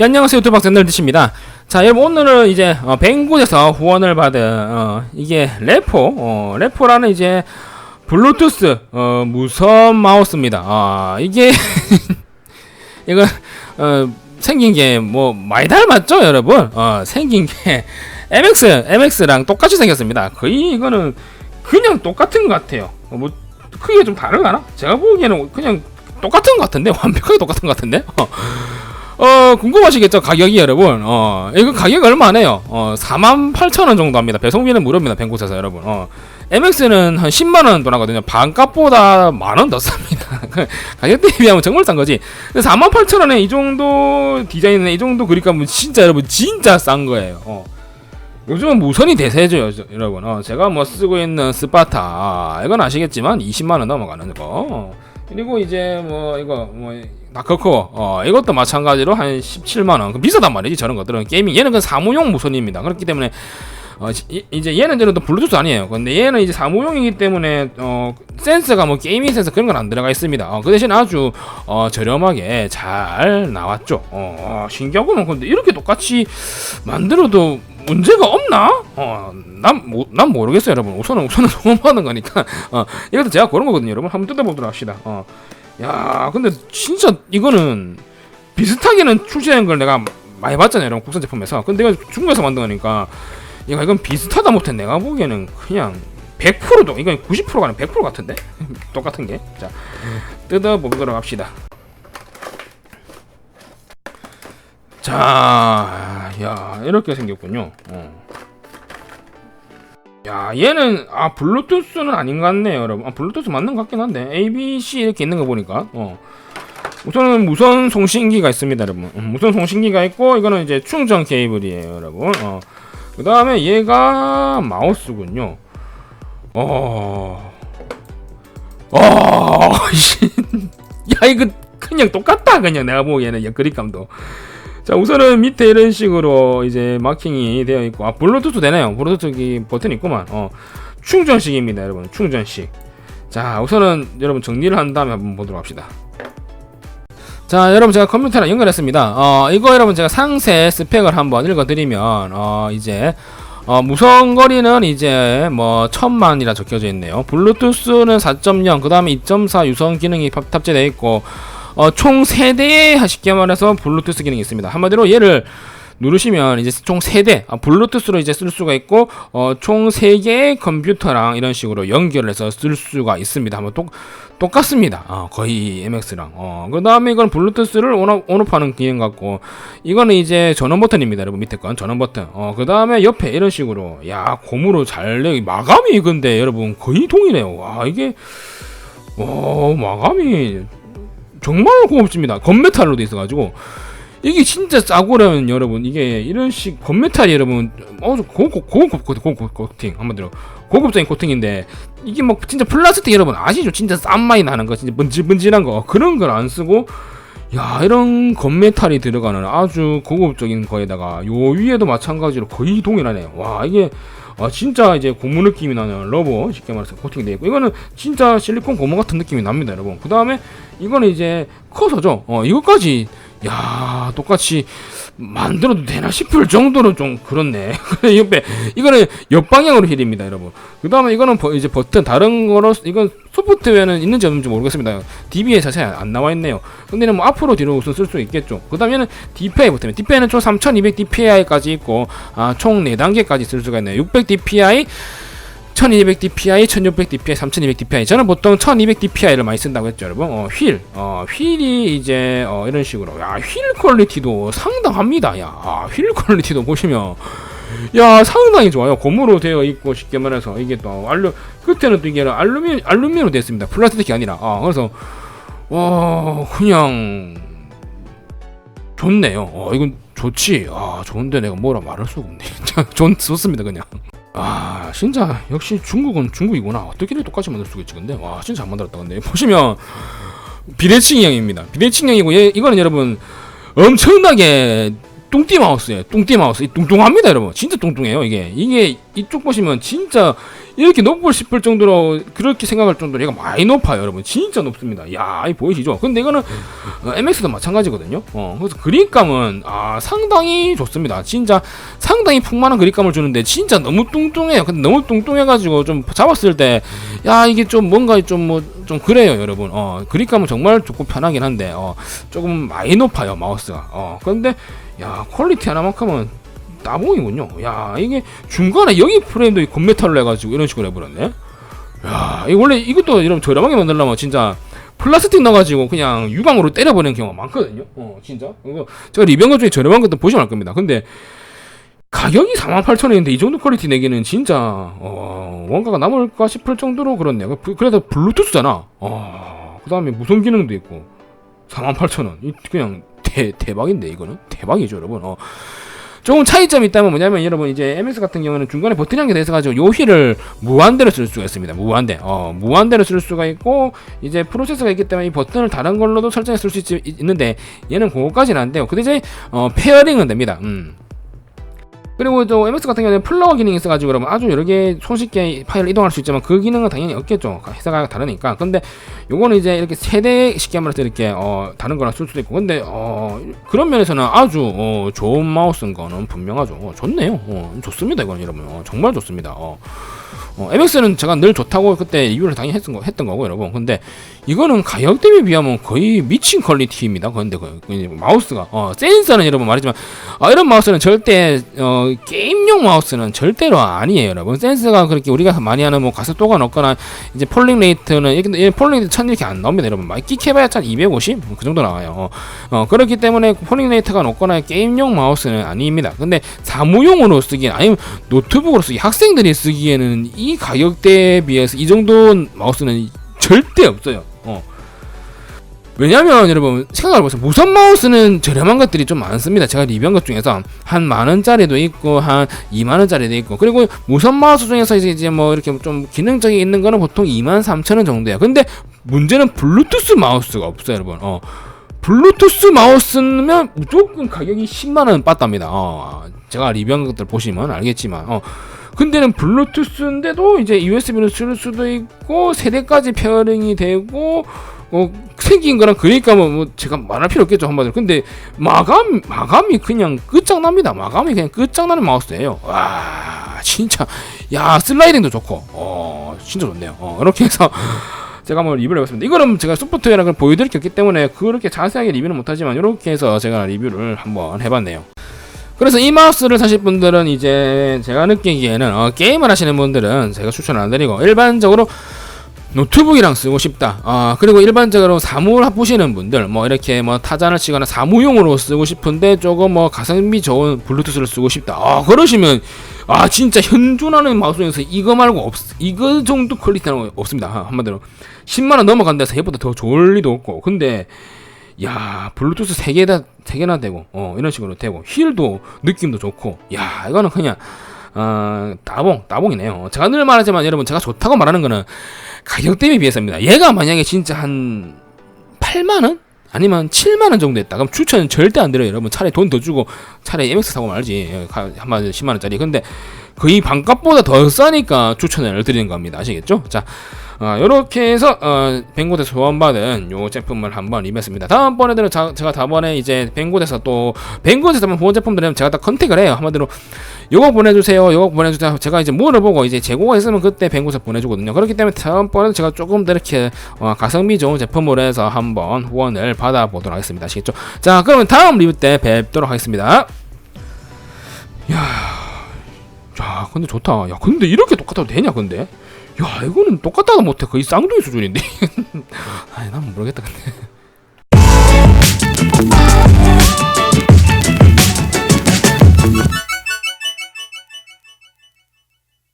예, 안녕하세요 유튜브 박사 널드십니다. 자 여러분 오늘은 이제 어, 뱅곳에서 후원을 받은 어, 이게 레포 어, 레포라는 이제 블루투스 어, 무선 마우스입니다. 아 이게 이거 어, 생긴 게 뭐 많이 닮았죠 여러분? 어, 생긴 게 MX MX랑 똑같이 생겼습니다. 거의 이거는 그냥 똑같은 것 같아요. 어, 뭐 크기가 좀 다르가나? 제가 보기에는 그냥 똑같은 것 같은데? 완벽하게 똑같은 것 같은데 어. 어 궁금하시겠죠 가격이 여러분? 어 이거 가격 얼마네요? 어 48,000원 정도 합니다. 배송비는 무료입니다 뱅곳에서 여러분. 어 MX는 한 10만원 돈 하거든요. 반값보다 만원 더 쌉니다. 가격 대비하면 정말 싼 거지. 48,000원에 이 정도 디자인에 이 정도 그립감은 진짜 여러분 진짜 싼 거예요. 어. 요즘은 무선이 대세죠 여- 여러분. 어, 제가 뭐 쓰고 있는 스파타 아, 이건 아시겠지만 20만원 넘어가는 거 어. 그리고 이제 뭐 이거 뭐 다크코 어 이것도 마찬가지로 한 17만 원. 그 비싸단 말이지 저런 것들은 게이밍 얘는 그 사무용 무선입니다. 그렇기 때문에 어 이- 이제 얘는 저는 또 블루투스 아니에요. 근데 얘는 이제 사무용이기 때문에 어 센서가 뭐 게이밍 센서 그런 건 안 들어가 있습니다. 어, 그 대신 아주 어 저렴하게 잘 나왔죠. 어, 어 신기하구만. 근데 이렇게 똑같이 만들어도 문제가 없나? 어, 난, 모, 난 모르겠어요, 여러분. 우선은, 우선은 소음하는 거니까. 어, 이것도 제가 고른 거거든요, 여러분. 한번 뜯어보도록 합시다. 어. 야, 근데 진짜 이거는 비슷하게는 출시된 걸 내가 많이 봤잖아요, 여러분. 국산 제품에서. 근데 이거 중국에서 만든 거니까. 이거 이건 비슷하다 못해 내가 보기에는 그냥 100%도 이건 90%가 아니라 100% 같은데 똑같은 게 자 뜯어 보도록 합시다 자, 야 이렇게 생겼군요. 어. 야 얘는 아 블루투스는 아닌 것 같네요, 여러분. 아 블루투스 맞는 것 같긴 한데 A, B, C 이렇게 있는 거 보니까 어. 우선은 무선 송신기가 있습니다, 여러분. 음, 무선 송신기가 있고 이거는 이제 충전 케이블이에요, 여러분. 어. 그 다음에 얘가 마우스군요. 어. 어. 씨. 야 이거 그냥 똑같다 그냥 내가 보기에는 야, 그립감도. 자 우선은 밑에 이런 식으로 이제 마킹이 되어 있고 아 블루투스 되네요 블루투스 버튼 있구만 어 충전식입니다 여러분 충전식 자 우선은 여러분 정리를 한 다음에 한번 보도록 합시다 자 여러분 제가 컴퓨터랑 연결했습니다 어 이거 여러분 제가 상세 스펙을 한번 읽어드리면 어 이제 어, 무선 거리는 이제 뭐 천만이라 적혀져 있네요. 블루투스는 4.0, 그 다음에 2.4 유선 기능이 탑- 탑재되어 있고, 어, 총 3대의 쉽게 말해서 블루투스 기능이 있습니다. 한마디로 얘를 누르시면 이제 총 3대, 아, 블루투스로 이제 쓸 수가 있고, 어, 총 3개의 컴퓨터랑 이런 식으로 연결해서 쓸 수가 있습니다. 한번 똑, 똑같습니다. 어, 거의 MX랑. 어, 그 다음에 이건 블루투스를 온업, 온오프하는 기능 같고, 이거는 이제 전원 버튼입니다. 여러분 밑에 건 전원 버튼. 어, 그 다음에 옆에 이런 식으로, 야, 고무로 잘 내, 마감이 근데 여러분 거의 동일해요. 와, 이게, 와, 마감이 정말 고급집니다. 건메탈로 돼 있어가지고 이게 진짜 싸구려면 여러분 이게 이런 식 건메탈이 여러분 어 고급 고급 고급 고급 코팅 한마디로 고급적인 코팅인데 이게 뭐 진짜 플라스틱 여러분 아시죠? 진짜 싼 맛이 나는 거 진짜 번질번질한 거 그런 걸 안 쓰고 야 이런 건메탈이 들어가는 아주 고급적인 거에다가 요 위에도 마찬가지로 거의 동일하네요. 와 이게 아 진짜 이제 고무 느낌이 나는 러버 쉽게 말해서 코팅되어 있고 이거는 진짜 실리콘 고무 같은 느낌이 납니다 여러분 그 다음에 이거는 이제 커서죠 어 이것까지 야 똑같이 만들어도 되나 싶을 정도로 좀 그렇네. 옆에 이거는 옆방향으로 힐입니다 여러분. 그 다음에 이거는 버- 이제 버튼 다른 거로 이건 소프트웨어는 있는지 없는지 모르겠습니다. DB에 자세히 안 나와 있네요. 근데 뭐 앞으로 뒤로 우선 쓸 수 있겠죠. 그 다음에는 DPI 버튼 DPI는 총 3200 DPI까지 있고 아, 총 4단계까지 쓸 수가 있네요. 600 DPI 1200 DPI, 1600 DPI, 3200 DPI. 저는 보통 1200 DPI를 많이 쓴다고 했죠, 여러분. 어, 휠. 어, 휠이 이제 어, 이런 식으로. 야, 휠 퀄리티도 상당합니다. 야, 아, 휠 퀄리티도 보시면 야, 상당히 좋아요. 고무로 되어 있고 쉽게 말해서 이게 또 알루 끝에는 또 이게 알루미 알루미늄으로 되어 있습니다. 플라스틱이 아니라. 아, 그래서 와, 그냥 좋네요. 어, 이건 좋지. 아, 좋은데 내가 뭐라 말할 수가 없네. 좋, 좋습니다, 그냥. 아 진짜 역시 중국은 중국이구나. 어떻게 이렇게 똑같이 만들 수가 있지 근데? 와 진짜 잘 만들었다 근데. 보시면 비대칭형입니다. 비대칭형이고 얘 이거는 여러분 엄청나게 뚱띠 마우스예요. 뚱띠 마우스. 이 뚱뚱합니다 여러분. 진짜 뚱뚱해요 이게. 이게 이쪽 보시면 진짜 이렇게 높을 싶을 정도로 그렇게 생각할 정도로 얘가 많이 높아요 여러분. 진짜 높습니다. 야 이 보이시죠? 근데 이거는 어, MX도 마찬가지거든요. 어 그래서 그립감은 아 상당히 좋습니다. 진짜 상당히 풍만한 그립감을 주는데 진짜 너무 뚱뚱해요. 근데 너무 뚱뚱해가지고 좀 잡았을 때 야 이게 좀 뭔가 좀 뭐 좀 그래요 여러분. 어 그립감은 정말 좋고 편하긴 한데 어 조금 많이 높아요 마우스가. 어 근데 야 퀄리티 하나만큼은 따봉이군요 야 이게 중간에 여기 프레임도 곤메탈로 해가지고 이런 식으로 해버렸네 야 이거 원래 이것도 여러분 저렴하게 만들려면 진짜 플라스틱 넣어가지고 그냥 유광으로 때려버리는 경우가 많거든요 어 진짜 이거 제가 리뷰한 것 중에 저렴한 것도 보시면 알 겁니다 근데 가격이 48,000원인데 이 정도 퀄리티 내기는 진짜 어, 원가가 남을까 싶을 정도로 그렇네요. 그- 그래도 블루투스잖아. 어, 그 다음에 무선 기능도 있고 48,000원. 이 그냥 대, 대박인데 이거는 대박이죠, 여러분. 어. 조금 차이점이 있다면 뭐냐면 여러분 이제 MS 같은 경우는 중간에 버튼이 한개 돼서 가지고 요 휠을 무한대로 쓸 수가 있습니다. 무한대. 어, 무한대로 쓸 수가 있고 이제 프로세서가 있기 때문에 이 버튼을 다른 걸로도 설정해 쓸 수 있는데 얘는 그거까지는 안 돼요. 근데 이제 어, 페어링은 됩니다. 음. 그리고 또 MS 같은 경우는 플러그 기능이 있어가지고 그러면 아주 여러 개 손쉽게 파일을 이동할 수 있지만 그 기능은 당연히 없겠죠. 회사가 다르니까. 근데 요거는 이제 이렇게 세대 쉽게 말해서 이렇게 어 다른 거랑 쓸 수도 있고. 근데 어 그런 면에서는 아주 어 좋은 마우스인 거는 분명하죠. 어, 좋네요. 어 좋습니다 이거는 여러분. 어, 정말 좋습니다. 어. 어, MX는 제가 늘 좋다고 그때 리뷰를 당연히 했던, 거, 했던 거고 여러분. 근데 이거는 가격 대비 비하면 거의 미친 퀄리티입니다. 근데 그, 그 마우스가 어, 센서는 여러분 말이지만 아, 이런 마우스는 절대 어, 게임용 마우스는 절대로 아니에요 여러분. 센서가 그렇게 우리가 많이 하는 뭐 가속도가 높거나 이제 폴링 레이트는 이게 폴링 레이트 1000 이렇게 안 나옵니다 여러분. 막 끼켜봐야 한250 그 정도 나와요. 어, 어, 그렇기 때문에 폴링 레이트가 높거나 게임용 마우스는 아닙니다. 근데 사무용으로 쓰기엔 아니면 노트북으로 쓰기 학생들이 쓰기에는 이 가격대에 비해서 이 정도 마우스는 절대 없어요 어. 왜냐면 여러분 생각을 해보세요 무선 마우스는 저렴한 것들이 좀 많습니다 제가 리뷰한 것 중에서 한 만원짜리도 있고 한 2만원짜리도 있고 그리고 무선 마우스 중에서 이제, 뭐 이렇게 좀 기능적인 있는 거는 보통 2만 3천원 정도야 근데 문제는 블루투스 마우스가 없어요 여러분 어. 블루투스 마우스면 무조건 가격이 10만원 빠답니다 어. 제가 리뷰한 것들 보시면 알겠지만 어. 근데는 블루투스인데도 이제 USB로 쓸 수도 있고 세대까지 페어링이 되고 어 생긴 거랑 그러니까 뭐, 뭐 제가 말할 필요 없겠죠 한마디로. 근데 마감 마감이 그냥 끝장납니다. 마감이 그냥 끝장나는 마우스예요. 와 진짜. 야 슬라이딩도 좋고. 어 진짜 좋네요. 어 이렇게 해서 제가 한번 리뷰를 해봤습니다. 이거는 제가 소프트웨어랑 걸 보여드릴 게 없기 때문에 그렇게 자세하게 리뷰는 못하지만 이렇게 해서 제가 리뷰를 한번 해봤네요 그래서 이 마우스를 사실 분들은 이제 제가 느끼기에는 어, 게임을 하시는 분들은 제가 추천 안 드리고 일반적으로 노트북이랑 쓰고 싶다. 아 그리고 일반적으로 사무를 보시는 분들 뭐 이렇게 뭐 타잔을 치거나 사무용으로 쓰고 싶은데 조금 뭐 가성비 좋은 블루투스를 쓰고 싶다. 아 그러시면 아 진짜 현존하는 마우스 중에서 이거 말고 없 이거 정도 퀄리티는 없습니다. 아, 한마디로 10만 원 넘어간 데서 얘보다 더 좋을 리도 없고 근데 야 블루투스 세 개다 세 개나 되고 어 이런 식으로 되고 휠도 느낌도 좋고 야 이거는 그냥 어 따봉 따봉이네요. 제가 늘 말하지만 여러분 제가 좋다고 말하는 거는 가격 대비 비해서입니다. 얘가 만약에 진짜 한 8만 원 아니면 7만 원 정도 했다. 그럼 추천은 절대 안 드려요. 여러분 차라리 돈 더 주고 차라리 MX 사고 말지. 한마디 10만 원짜리. 근데 거의 반값보다 더 싸니까 추천을 드리는 겁니다. 아시겠죠? 자, 어, 이렇게 해서 어, 뱅고에서 소원받은 요 제품을 한번 리뷰했습니다. 다음번에는 자, 제가 다음번에 이제 뱅고에서 또 뱅고에서 보온 제품들은 제가 다 컨택을 해요. 한마디로 요거 보내주세요. 요거 보내주세요. 제가 이제 물어보고 이제 재고가 있으면 그때 뱅고에서 보내주거든요. 그렇기 때문에 다음번에 제가 조금 더 이렇게 어, 가성비 좋은 제품으로 해서 한번 후원을 받아보도록 하겠습니다. 아시겠죠? 자, 그러면 다음 리뷰 때 뵙도록 하겠습니다. 야, 야, 근데 좋다. 야, 근데 이렇게 똑같아도 되냐, 근데? 야, 이거는 똑같다도 못해. 거의 쌍둥이 수준인데. 아니, 난 모르겠다, 근데.